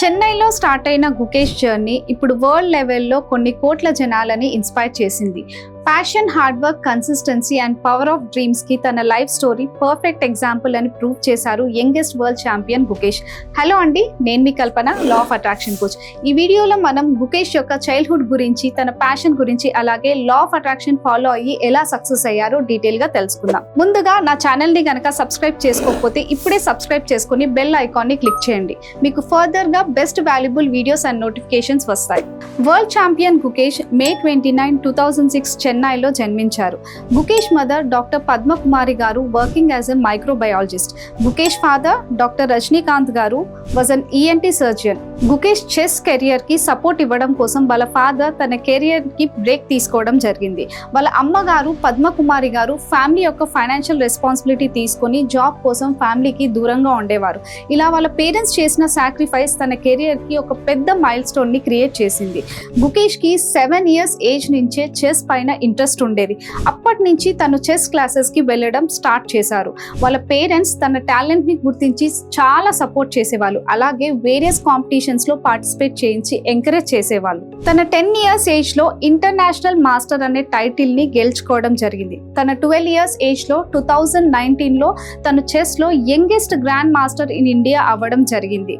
చెన్నైలో స్టార్ట్ అయిన గుకేష్ జర్నీ ఇప్పుడు వరల్డ్ లెవెల్లో కొన్ని కోట్ల జనాలని ఇన్స్పైర్ చేసింది. Passion hard work consistency and power of డ్రీమ్స్కి తన లైఫ్ స్టోరీ పర్ఫెక్ట్ ఎగ్జాంపుల్ అని ప్రూవ్ చేశారు youngest world champion Gukesh hello అండి నేను మీ Kalpana law of attraction coach ఈ వీడియోలో మనం గుకేష్ యొక్క చైల్డ్హుడ్ గురించి తన ప్యాషన్ గురించి అలాగే లా ఆఫ్ అట్రాక్షన్ ఫాలో అయ్యి ఎలా సక్సెస్ అయ్యారో డీటెయిల్గా తెలుసుకుందాం. ముందుగా నా ఛానల్ని గనక సబ్స్క్రైబ్ చేసుకోకపోతే ఇప్పుడే సబ్స్క్రైబ్ చేసుకుని బెల్ ఐకాన్ని క్లిక్ చేయండి. మీకు ఫర్దర్గా best valuable videos and notifications వస్తాయి. World champion Gukesh May twenty nine two thousand six చెన్నైలో జన్మించారు. Gukesh mother doctor Padmakumari garu working as a microbiologist. Gukesh father doctor Rajinikanth garu was an ENT surgeon Gukesh chess కెరియర్కి support ఇవ్వడం కోసం వాళ్ళ father తన కెరియర్కి break తీసుకోవడం జరిగింది. వాళ్ళ అమ్మగారు పద్మకుమారి గారు ఫ్యామిలీ యొక్క ఫైనాన్షియల్ రెస్పాన్సిబిలిటీ తీసుకొని జాబ్ కోసం ఫ్యామిలీకి దూరంగా ఉండేవారు. ఇలా వాళ్ళ పేరెంట్స్ చేసిన సాక్రిఫైస్ తన కెరియర్కి ఒక పెద్ద మైల్ స్టోన్ని క్రియేట్ చేసింది. గుకేష్కి సెవెన్ ఇయర్స్ ఏజ్ నుంచే చెస్ పైన ఇంట్రెస్ట్ ఉండేది. అప్పటి నుంచి తను చెస్ క్లాసెస్కి వెళ్ళడం స్టార్ట్ చేశారు. వాళ్ళ పేరెంట్స్ తన టాలెంట్ని గుర్తించి చాలా సపోర్ట్ చేసేవాళ్ళు. అలాగే వేరియస్ కాంపిటీషన్స్లో పార్టిసిపేట్ చేయించి ఎంకరేజ్ చేసేవాళ్ళు. తన టెన్ ఇయర్స్ ఏజ్లో ఇంటర్నేషనల్ మాస్టర్ అనే టైటిల్ని గెలుచుకోవడం జరిగింది. తన ట్వెల్వ్ ఇయర్స్ ఏజ్లో టూ థౌజండ్ నైన్టీన్లో తను చెస్లో youngest grand master in India అవ్వడం జరిగింది.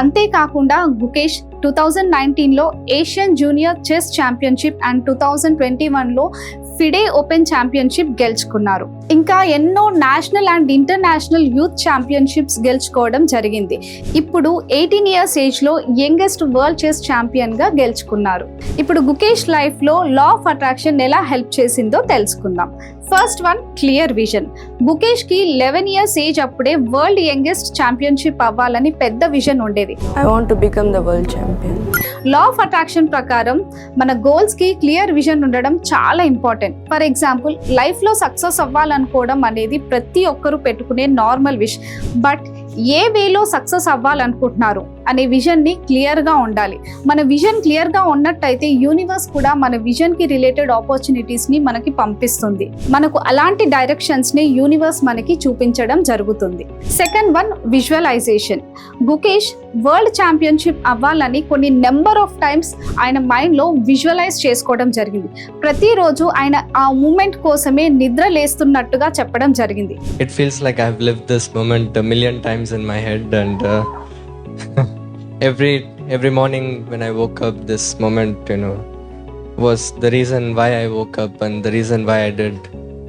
అంతేకాకుండా గుకేష్ టూ థౌజండ్ నైన్టీన్లో Asian junior chess championship and two thousand twenty వన్లో ఫిడే ఓపెన్ ఛాంపియన్షిప్ గెలుచుకున్నారు. ఇంకా ఎన్నో national and international youth championships గెలుచుకోవడం జరిగింది. ఇప్పుడు ఎయిటీన్ ఇయర్స్ ఏజ్లో యంగెస్ట్ వరల్డ్ చెస్ ఛాంపియన్గా గెలుచుకున్నారు. ఇప్పుడు గుకేష్ లైఫ్లో లా ఆఫ్ అట్రాక్షన్ ఎలా హెల్ప్ చేసిందో తెలుసుకుందాం. ఫస్ట్ వన్ క్లియర్ విజన్ గుకేష్కి లెవెన్ ఇయర్స్ ఏజ్ అప్పుడే వరల్డ్ యంగెస్ట్ ఛాంపియన్షిప్ అవ్వాలని పెద్ద విజన్ ఉండేది. I want to become the world champion. Law of attraction ప్రకారం మన గోల్స్కి క్లియర్ విజన్ ఉండడం చాలా ఇంపార్టెంట్ ఫర్ ఎగ్జాంపుల్ లైఫ్లో సక్సెస్ అనుకోవడం అనేది ప్రతి ఒక్కరూ పెట్టుకునే నార్మల్ విష్ బట్ ఏ వేలో సక్సెస్ అవ్వాలనుకుంటున్నారు అనే విజన్ని క్లియర్గా క్లియర్గా ఉండాలి. మన విజన్ క్లియర్గా ఉన్నట్టయితే యూనివర్స్ కూడా మన విజన్కి రిలేటెడ్ ఆపర్చునిటీస్ని మనకి పంపిస్తుంది. మనకు అలాంటి డైరెక్షన్స్ని యూనివర్స్ మనకి చూపించడం జరుగుతుంది. Second one visualization Gukesh world championship అవ్వాలని కొన్ని నెంబర్ ఆఫ్ టైమ్స్ ఆయన మైండ్లో విజువలైజ్ చేసుకోవడం జరిగింది. ప్రతిరోజు ఆయన ఆ మూమెంట్ కోసమే నిద్ర లేస్తున్నట్టుగా చెప్పడం జరిగింది. It feels like I have this moment million times in my head and every every morning when I woke up this moment you know was the reason why I woke up and the reason why I dent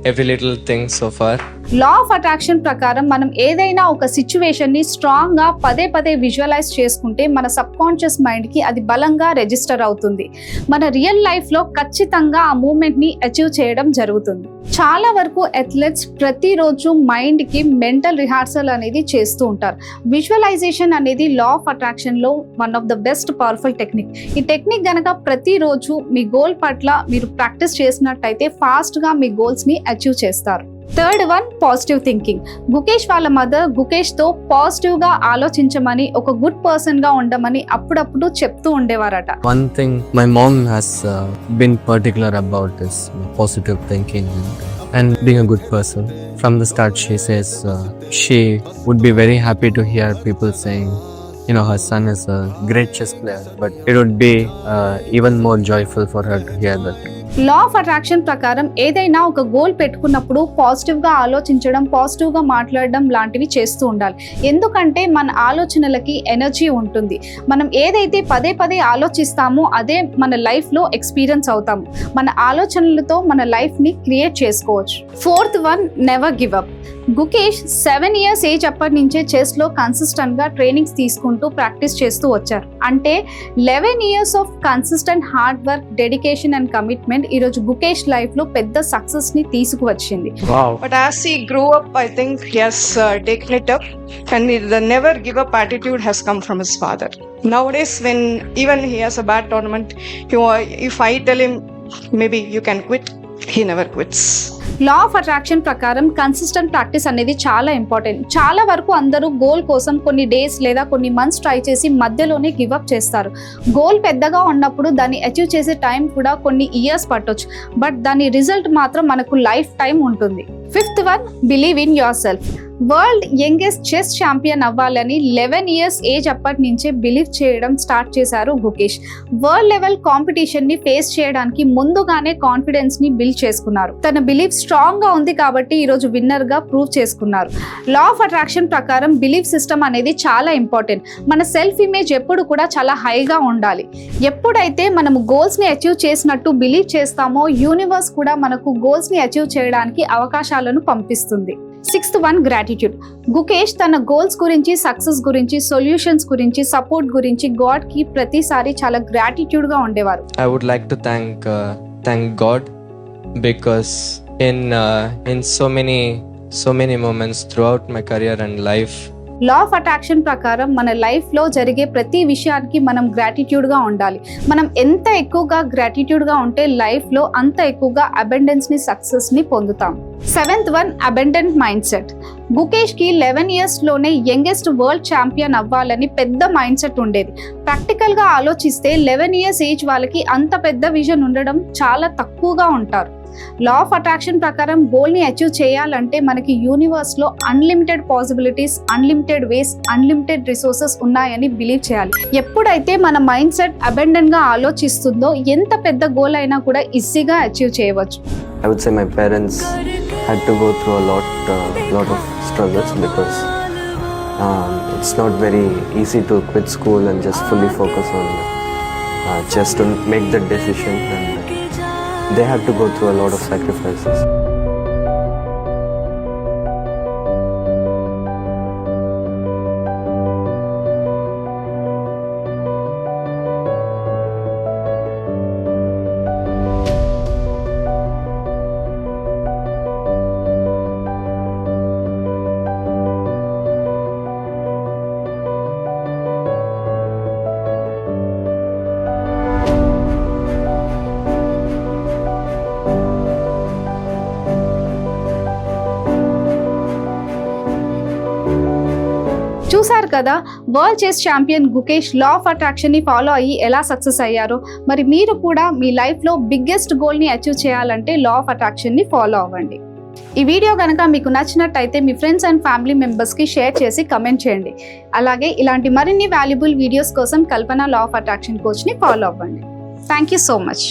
every little thing so far law of attraction ప్రకారం మనం ఏదైనా ఒక సిచ్యువేషన్ని స్ట్రాంగ్గా పదే పదే visualise చేసుకుంటే మన సబ్ కాన్షియస్ అది బలంగా రిజిస్టర్ అవుతుంది. మన రియల్ లైఫ్లో ఖచ్చితంగా ఆ మూమెంట్ని అచీవ్ చేయడం జరుగుతుంది. చాలా వరకు అథ్లెట్స్ ప్రతిరోజు మైండ్కి మెంటల్ రిహార్సల్ అనేది చేస్తూ ఉంటారు. విజువలైజేషన్ అనేది law of అట్రాక్షన్లో one of the best powerful technique ఈ టెక్నిక్ గనక ప్రతిరోజు మీ గోల్ పట్ల మీరు ప్రాక్టీస్ చేసినట్టయితే ఫాస్ట్గా మీ గోల్స్ని అచీవ్ చేస్తారు. Third one positive thinking Gukesh వాళ్ళ మదర్ గుకేష్తో పాజిటివ్గా ఆలోచించమని ఒక గుడ్ పర్సన్గా ఉండమని అప్పుడప్పుడు చెప్తూ ఉండేవారట one thing my mom has been particular about this positive thinking and being a good person from the start she says she would be very happy to hear people saying You know, her son is a great chess player, but it would be uh, even more joyful for her to hear that. Law of attraction ప్రకారం ఏదైనా ఒక goal పెట్టుకున్నప్పుడు పాజిటివ్గా ఆలోచించడం పాజిటివ్గా మాట్లాడడం లాంటివి చేస్తూ ఉండాలి. ఎందుకంటే మన ఆలోచనలకి ఎనర్జీ ఉంటుంది. మనం ఏదైతే పదే పదే ఆలోచిస్తామో అదే మన లైఫ్లో ఎక్స్పీరియన్స్ అవుతాము. మన ఆలోచనలతో మన లైఫ్ని క్రియేట్ చేసుకోవచ్చు. Fourth one never give up Gukesh seven years age అప్పటి నుంచే చెస్లో కన్సిస్టెంట్గా ట్రైనింగ్స్ తీసుకుంటూ ప్రాక్టీస్ చేస్తూ వచ్చారు. అంటే eleven years of consistent hard work dedication and commitment ఈ రోజు గుకేష్ లైఫ్లో పెద్ద సక్సెస్ని తీసుకువచ్చింది. But as he grow up I think he has taken the never give up attitude has come from his father now when even he has tournament if I maybe you can quit he never quits law of attraction ప్రకారం consistent practice అనేది చాలా important చాలా వరకు అందరూ goal కోసం కొన్ని days లేదా కొన్ని మంత్స్ ట్రై చేసి మధ్యలోనే గివ్ అప్ చేస్తారు. గోల్ పెద్దగా ఉన్నప్పుడు దాన్ని అచీవ్ చేసే టైం కూడా కొన్ని ఇయర్స్ పట్టొచ్చు. బట్ దాని రిజల్ట్ మాత్రం మనకు లైఫ్ టైం ఉంటుంది. Fifth one believe in yourself world youngest chess champion అవ్వాలని లెవెన్ ఇయర్స్ ఏజ్ అప్పటి నుంచే బిలీవ్ చేయడం స్టార్ట్ చేశారు గుకేష్. వరల్డ్ లెవెల్ కాంపిటీషన్ని ఫేస్ చేయడానికి ముందుగానే కాన్ఫిడెన్స్ని బిల్డ్ చేసుకున్నారు. తన బిలీఫ్ స్ట్రాంగ్గా ఉంది కాబట్టి ఈ రోజు విన్నర్గా ప్రూవ్ చేసుకున్నారు. లా ఆఫ్ అట్రాక్షన్ ప్రకారం బిలీఫ్ సిస్టమ్ అనేది చాలా ఇంపార్టెంట్. మన సెల్ఫ్ ఇమేజ్ ఎప్పుడు కూడా చాలా హైగా ఉండాలి. ఎప్పుడైతే మనం గోల్స్ని అచీవ్ చేసినట్టు బిలీవ్ చేస్తామో యూనివర్స్ కూడా మనకు గోల్స్ని అచీవ్ చేయడానికి అవకాశాలను పంపిస్తుంది. సిక్స్త్ వన్ గ్రాటిట్యూడ్ గుకేష్ తన గోల్స్ గురించి సక్సెస్ గురించి సొల్యూషన్స్ గురించి సపోర్ట్ గురించి గాడ్కి ప్రతిసారి చాలా గ్రాటిట్యూడ్గా ఉండేవారు. I would like to thank thank God because in in so many so many moments throughout my career and life law of attraction ప్రకారం మన లైఫ్లో జరిగే ప్రతి విషయానికి మనం గ్రాటిట్యూడ్గా ఉండాలి. మనం ఎంత ఎక్కువగా గ్రాటిట్యూడ్గా ఉంటే లైఫ్లో అంత ఎక్కువగా అబెండెన్స్ని సక్సెస్ని పొందుతాం. Seventh one abundant mindset గుకేష్కి లెవెన్ ఇయర్స్లోనే యంగెస్ట్ వరల్డ్ ఛాంపియన్ అవ్వాలని పెద్ద మైండ్ సెట్ ఉండేది ప్రాక్టికల్గా ఆలోచిస్తే లెవెన్ ఇయర్స్ ఏజ్ వాళ్ళకి అంత పెద్ద విజన్ ఉండడం చాలా తక్కువగా ఉంటారు. లా ఆఫ్ అట్రాక్షన్ ప్రకారం గోల్ని అచీవ్ చేయాలంటే మనకి యూనివర్స్లో unlimited possibilities unlimited ways unlimited resources ఉన్నాయని బిలీవ్ చేయాలి ఎప్పుడైతే మన మైండ్ సెట్ అబెండన్గా ఆలోచిస్తుందో ఎంత పెద్ద గోల్ అయినా కూడా ఈజీగా అచీవ్ చేయవచ్చు I would say my parents had to go through a lot, uh, lot of struggles because um, it's not very easy to quit school and just fully focus on uh, just to make that decision. And they had to go through a lot of sacrifices. చూశారు కదా world chess champion Gukesh law of అట్రాక్షన్ని follow అయ్యి ఎలా success అయ్యారో. మరి మీరు కూడా మీ లైఫ్లో biggest గోల్ని achieve చేయాలంటే లా ఆఫ్ అట్రాక్షన్ని ఫాలో అవ్వండి. ఈ వీడియో కనుక మీకు నచ్చినట్టయితే మీ ఫ్రెండ్స్ అండ్ ఫ్యామిలీ మెంబర్స్కి షేర్ చేసి కమెంట్ చేయండి. అలాగే ఇలాంటి మరిన్ని వాల్యుబుల్ వీడియోస్ కోసం కల్పన లా ఆఫ్ అట్రాక్షన్ కోచ్ని ఫాలో అవ్వండి. Thank you so much